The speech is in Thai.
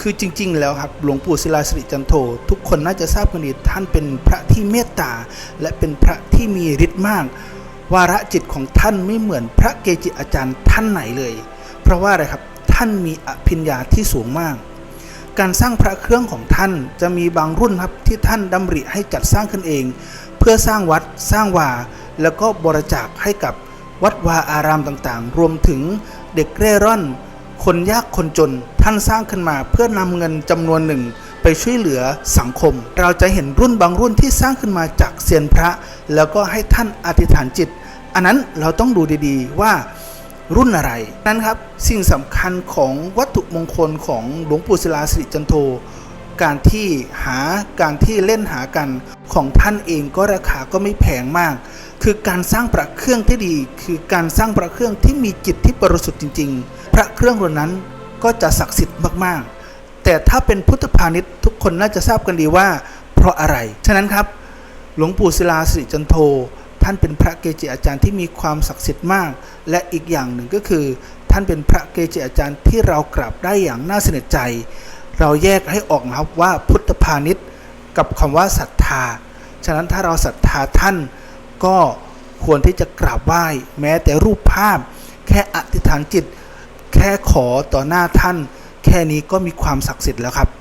คือจริง ๆ แล้วครับหลวงปู่ศิลาสิริจันโททุกคนน่าจะทราบกันดีท่านเป็นพระที่เมตตา และเป็นพระที่มีฤทธิ์มาก วาระจิตของท่านไม่เหมือนพระเกจิอาจารย์ท่านไหนเลย เพราะว่าอะไรครับท่านมีอภิญญาที่สูงมาก การสร้างพระเครื่องของท่านจะมีบางรุ่นครับที่ท่านดำริให้จัดสร้างขึ้นเอง เพื่อสร้างวัดสร้างวา แล้วก็บริจาคให้กับวัดวาอารามต่างๆ รวมถึงเด็กเร่ร่อน คนยากคนจนท่านสร้างขึ้นมาเพื่อนำเงินจำนวนหนึ่งไปช่วยเหลือสังคม เราจะเห็นรุ่นบางรุ่นที่สร้างขึ้นมาจากเซียนพระ แล้วก็ให้ท่านอธิษฐานจิต อันนั้นเราต้องดูดีๆว่ารุ่นอะไร นั้นครับ สิ่งสำคัญของวัตถุมงคลของหลวงปู่ศิลาสิริจันโท การที่หาการที่เล่นหากันของท่านเองก็ราคาก็ไม่แพงมาก คือการสร้างพระเครื่องที่ดี คือการสร้างพระเครื่องที่มีจิตที่บริสุทธิ์จริง ๆ พระเครื่องรุ่นนั้นก็จะศักดิ์สิทธิ์มากๆ แต่ถ้าเป็นพุทธพาณิชย์ทุกคนน่าจะทราบกันดีว่า เพราะอะไร ฉะนั้นครับ หลวงปู่ศิลาสิริจันโท ท่านเป็นพระเกจิอาจารย์ที่มีความศักดิ์สิทธิ์มาก และอีกอย่างหนึ่งก็คือ ท่านเป็นพระเกจิอาจารย์ที่เรากราบได้อย่างน่าสนิทใจ เราแยกให้ออกนะครับว่าพุทธพาณิชย์กับคำว่าศรัทธา ฉะนั้นถ้าเราศรัทธาท่านก็ควรที่จะกราบไหว้แม้แต่รูปภาพ แค่อธิษฐานจิต แค่ขอต่อหน้าท่าน แค่นี้ก็มีความศักดิ์สิทธิ์แล้วครับ